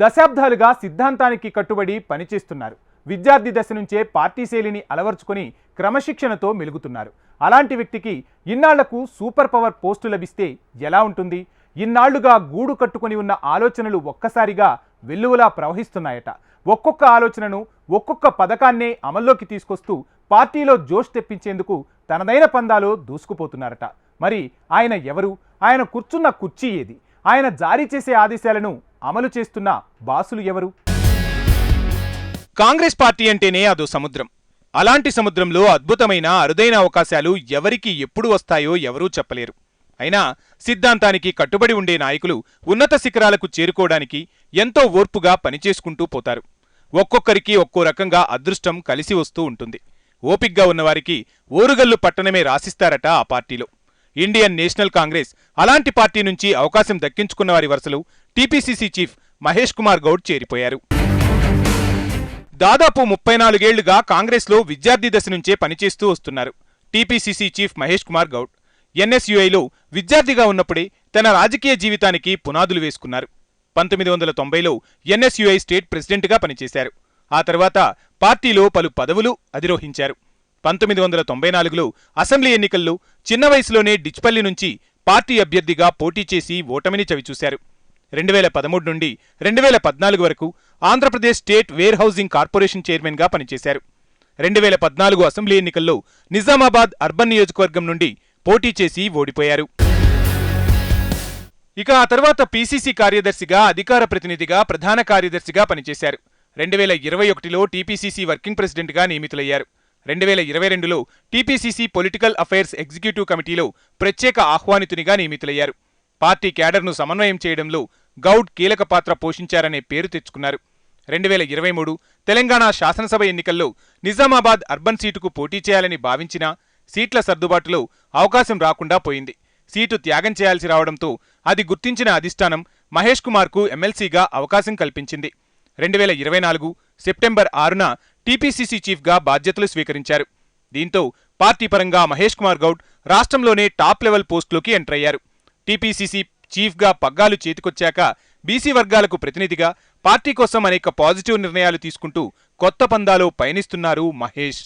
దశాబ్దాలుగా సిద్ధాంతానికి కట్టుబడి పనిచేస్తున్నారు. విద్యార్థి దశ నుంచే పార్టీ శైలిని అలవర్చుకొని క్రమశిక్షణతో మెలుగుతున్నారు. అలాంటి వ్యక్తికి ఇన్నాళ్ళకు సూపర్ పవర్ పోస్టు లభిస్తే ఎలా ఉంటుంది? ఇన్నాళ్ళుగా గూడు కట్టుకొని ఉన్న ఆలోచనలు ఒక్కసారిగా వెల్లువలా ప్రవహిస్తున్నాయట. ఒక్కొక్క ఆలోచనను ఒక్కొక్క పథకాన్నే అమల్లోకి తీసుకొస్తూ పార్టీలో జోష్ తెప్పించేందుకు తనదైన పందాలో దూసుకుపోతున్నారట. మరి ఆయన ఎవరు? ఆయన కూర్చున్న కుర్చీ ఏది? ఆయన జారీ చేసే ఆదేశాలను అమలు చేస్తున్న బాసులు ఎవరు? కాంగ్రెస్ పార్టీ అంటేనే అదో సముద్రం. అలాంటి సముద్రంలో అద్భుతమైన అరుదైన అవకాశాలు ఎవరికి ఎప్పుడు వస్తాయో ఎవరూ చెప్పలేరు. అయినా సిద్ధాంతానికి కట్టుబడి ఉండే నాయకులు ఉన్నత శిఖరాలకు చేరుకోవడానికి ఎంతో ఓర్పుగా పనిచేసుకుంటూ పోతారు. ఒక్కొక్కరికి ఒక్కో రకంగా అదృష్టం కలిసి వస్తూ ఉంటుంది. ఓపిగ్గా ఉన్నవారికి ఓరుగల్లు పట్టణమే రాసిస్తారట ఆ పార్టీలో. ఇండియన్ నేషనల్ కాంగ్రెస్ అలాంటి పార్టీ నుంచి అవకాశం దక్కించుకున్న వారి వరుసలు టీపీసీసీ చీఫ్ మహేష్ కుమార్ గౌడ్ చేరిపోయారు. దాదాపు ముప్పై నాలుగేళ్ళుగా కాంగ్రెస్లో విద్యార్థి దశ నుంచే పనిచేస్తూ వస్తున్నారు టీపీసీసీ చీఫ్ మహేష్ కుమార్ గౌడ్. ఎన్ఎస్యుఐలో విద్యార్థిగా ఉన్నప్పుడే తన రాజకీయ జీవితానికి పునాదులు వేసుకున్నారు. పంతొమ్మిది వందల తొంభైలో ఎన్ఎస్యుఐ స్టేట్ ప్రెసిడెంట్గా పనిచేశారు. ఆ తర్వాత పార్టీలో పలు పదవులు అధిరోహించారు. పంతొమ్మిది వందల తొంభై నాలుగులో అసెంబ్లీ ఎన్నికల్లో చిన్న వయసులోనే డిచ్పల్లి నుంచి పార్టీ అభ్యర్థిగా పోటీ చేసి ఓటమిని చవిచూశారు. రెండు వేల పదమూడు నుండి రెండు వేల పద్నాలుగు వరకు Andhra Pradesh state warehousing corporation చైర్మన్గా పనిచేశారు. రెండు వేల పద్నాలుగు అసెంబ్లీ ఎన్నికల్లో నిజామాబాద్ అర్బన్ నియోజకవర్గం నుండి పోటీ చేసి ఓడిపోయారు. ఇక ఆ తర్వాత పీసీసీ కార్యదర్శిగా అధికార ప్రతినిధిగా ప్రధాన కార్యదర్శిగా పనిచేశారు. రెండు వేల ఇరవై ఒకటిలో టీపీసీసీ వర్కింగ్ ప్రెసిడెంట్గా నియమితులయ్యారు. రెండు వేల ఇరవై రెండులో టీపీసీసీ పొలిటికల్ అఫైర్స్ ఎగ్జిక్యూటివ్ కమిటీలో ప్రత్యేక ఆహ్వానితునిగా నియమితులయ్యారు. పార్టీ క్యాడర్ను సమన్వయం చేయడంలో గౌడ్ కీలక పాత్ర పోషించారనే పేరు తెచ్చుకున్నారు. రెండు వేల ఇరవై మూడు తెలంగాణ శాసనసభ ఎన్నికల్లో నిజామాబాద్ అర్బన్ సీటుకు పోటీ చేయాలని భావించినా సీట్ల సర్దుబాటులో అవకాశం రాకుండా పోయింది. సీటు త్యాగం చేయాల్సి రావడంతో అది గుర్తించిన అధిష్టానం మహేష్ కుమార్కు ఎమ్మెల్సీగా అవకాశం కల్పించింది. రెండు వేల ఇరవై నాలుగు సెప్టెంబర్ ఆరున టీపీసీసీ చీఫ్గా బాధ్యతలు స్వీకరించారు. దీంతో పార్టీ పరంగా మహేష్ కుమార్ గౌడ్ రాష్ట్రంలోనే టాప్ లెవెల్ పోస్టులోకి ఎంటర్ అయ్యారు. టీపీసీసీ చీఫ్గా పగ్గాలు చేతికొచ్చాక బీసీ వర్గాలకు ప్రతినిధిగా పార్టీ కోసం అనేక పాజిటివ్ నిర్ణయాలు తీసుకుంటూ కొత్త పందాలో పయనిస్తున్నారు మహేష్.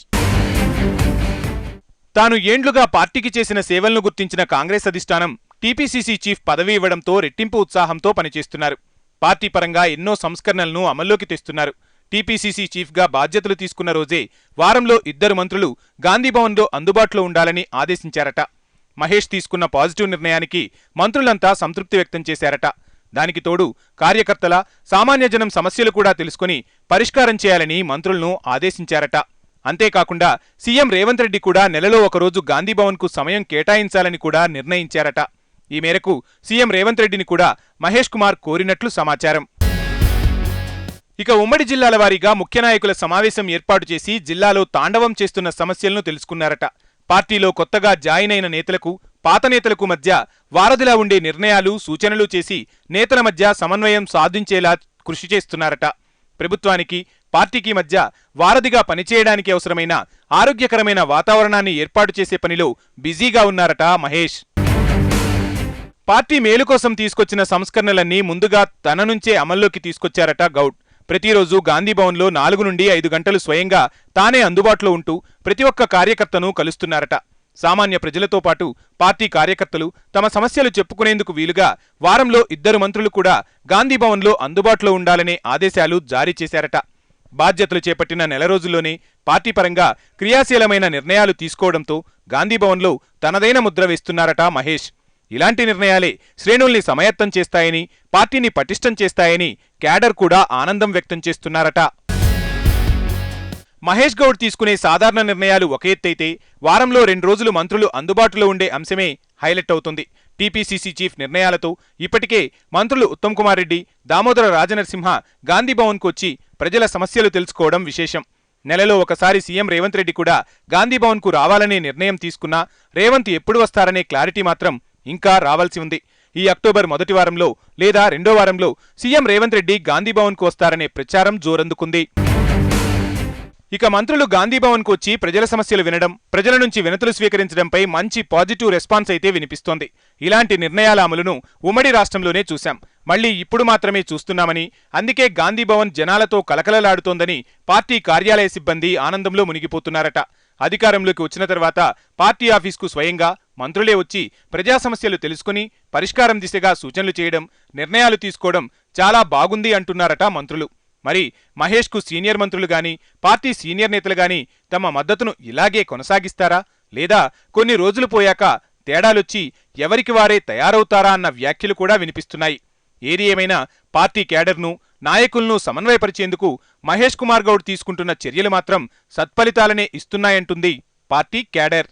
తాను ఏండ్లుగా పార్టీకి చేసిన సేవలను గుర్తించిన కాంగ్రెస్ అధిష్టానం టీపీసీసీ చీఫ్ పదవి ఇవ్వడంతో రెట్టింపు ఉత్సాహంతో పనిచేస్తున్నారు. పార్టీ పరంగా ఎన్నో సంస్కరణలను అమల్లోకి తెస్తున్నారు. టీపీసీసీ చీఫ్గా బాధ్యతలు తీసుకున్న రోజే వారంలో ఇద్దరు మంత్రులు గాంధీభవన్లో అందుబాటులో ఉండాలని ఆదేశించారట. మహేష్ తీసుకున్న పాజిటివ్ నిర్ణయానికి మంత్రులంతా సంతృప్తి వ్యక్తం చేశారట. దానికి తోడు కార్యకర్తల సామాన్య జనం సమస్యలు కూడా తెలుసుకుని పరిష్కారం చేయాలని మంత్రులను ఆదేశించారట. అంతేకాకుండా సీఎం రేవంత్ రెడ్డి కూడా నెలలో ఒకరోజు గాంధీభవన్కు సమయం కేటాయించాలని కూడా నిర్ణయించారట. ఈ మేరకు సీఎం రేవంత్ రెడ్డిని కూడా మహేష్ కుమార్ కోరినట్లు సమాచారం. ఇక ఉమ్మడి జిల్లాల వారీగా ముఖ్య నాయకుల సమావేశం ఏర్పాటు చేసి జిల్లాలో తాండవం చేస్తున్న సమస్యలను తెలుసుకున్నారట. పార్టీలో కొత్తగా జాయిన్ అయిన నేతలకు పాత నేతలకు మధ్య వారధిలా ఉండే నిర్ణయాలు సూచనలు చేసి నేతల మధ్య సమన్వయం సాధించేలా కృషి చేస్తున్నారట. ప్రభుత్వానికి పార్టీకి మధ్య వారధిగా పనిచేయడానికి అవసరమైన ఆరోగ్యకరమైన వాతావరణాన్ని ఏర్పాటు చేసే పనిలో బిజీగా ఉన్నారట మహేష్. పార్టీ మేలు కోసం తీసుకొచ్చిన సంస్కరణలన్నీ ముందుగా తన నుంచే అమల్లోకి తీసుకొచ్చారట గౌడ్. ప్రతిరోజు గాంధీభవన్లో నాలుగు నుండి ఐదు గంటలు స్వయంగా తానే అందుబాటులో ఉంటూ ప్రతి ఒక్క కార్యకర్తను కలుస్తున్నారట. సామాన్య ప్రజలతో పాటు పార్టీ కార్యకర్తలు తమ సమస్యలు చెప్పుకునేందుకు వీలుగా వారంలో ఇద్దరు మంత్రులు కూడా గాంధీభవన్లో అందుబాటులో ఉండాలనే ఆదేశాలు జారీ చేశారట. బాధ్యతలు చేపట్టిన నెల రోజుల్లోనే పార్టీ పరంగా క్రియాశీలమైన నిర్ణయాలు తీసుకోవడంతో గాంధీభవన్లో తనదైన ముద్ర వేస్తున్నారట మహేష్. ఇలాంటి నిర్ణయాలే శ్రేణుల్ని సమయత్తం చేస్తాయని పార్టీని పటిష్టం చేస్తాయని క్యాడర్ కూడా ఆనందం వ్యక్తం చేస్తున్నారట. మహేష్ గౌడ్ తీసుకునే సాధారణ నిర్ణయాలు ఒక ఎత్తైతే వారంలో రెండు రోజులు మంత్రులు అందుబాటులో ఉండే అంశమే హైలైట్ అవుతుంది. టీపీసీసీ చీఫ్ నిర్ణయాలతో ఇప్పటికే మంత్రులు ఉత్తమ్ కుమార్ రెడ్డి దామోదర రాజనరసింహ గాంధీభవన్కు వచ్చి ప్రజల సమస్యలు తెలుసుకోవడం విశేషం. నెలలో ఒకసారి సీఎం రేవంత్ రెడ్డి కూడా గాంధీభవన్కు రావాలనే నిర్ణయం తీసుకున్నా రేవంత్ ఎప్పుడు వస్తారనే క్లారిటీ మాత్రం ఇంకా రావాల్సి ఉంది. ఈ అక్టోబర్ మొదటి వారంలో లేదా రెండో వారంలో సీఎం రేవంత్ రెడ్డి గాంధీభవన్కు వస్తారనే ప్రచారం జోరందుకుంది. ఇక మంత్రులు గాంధీభవన్కు వచ్చి ప్రజల సమస్యలు వినడం ప్రజల నుంచి వినతులు స్వీకరించడంపై మంచి పాజిటివ్ రెస్పాన్స్ అయితే వినిపిస్తోంది. ఇలాంటి నిర్ణయాల అమలును ఉమ్మడి రాష్ట్రంలోనే చూశాం. మళ్ళీ ఇప్పుడు మాత్రమే చూస్తున్నామని అందుకే గాంధీభవన్ జనాలతో కలకలలాడుతోందని పార్టీ కార్యాలయ సిబ్బంది ఆనందంలో మునిగిపోతున్నారట. అధికారంలోకి వచ్చిన తర్వాత పార్టీ ఆఫీస్కు స్వయంగా మంత్రులే వచ్చి ప్రజా సమస్యలు తెలుసుకుని పరిష్కారం దిశగా సూచనలు చేయడం నిర్ణయాలు తీసుకోవడం చాలా బాగుంది అంటున్నారట మంత్రులు. మరి మహేష్కు సీనియర్ మంత్రులు గాని పార్టీ సీనియర్ నేతలు గాని తమ మద్దతును ఇలాగే కొనసాగిస్తారా? లేదా కొన్ని రోజులు పోయాక తేడాలొచ్చి ఎవరికి వారే తయారవుతారా అన్న వ్యాఖ్యలు కూడా వినిపిస్తున్నాయి. ఏది ఏమైనా పార్టీ క్యాడర్ను నాయకులను సమన్వయపరిచేందుకు మహేష్ కుమార్ గౌడ్ తీసుకుంటున్న చర్యలు మాత్రం సత్ఫలితాలనే ఇస్తున్నాయంటుంది పార్టీ క్యాడర్.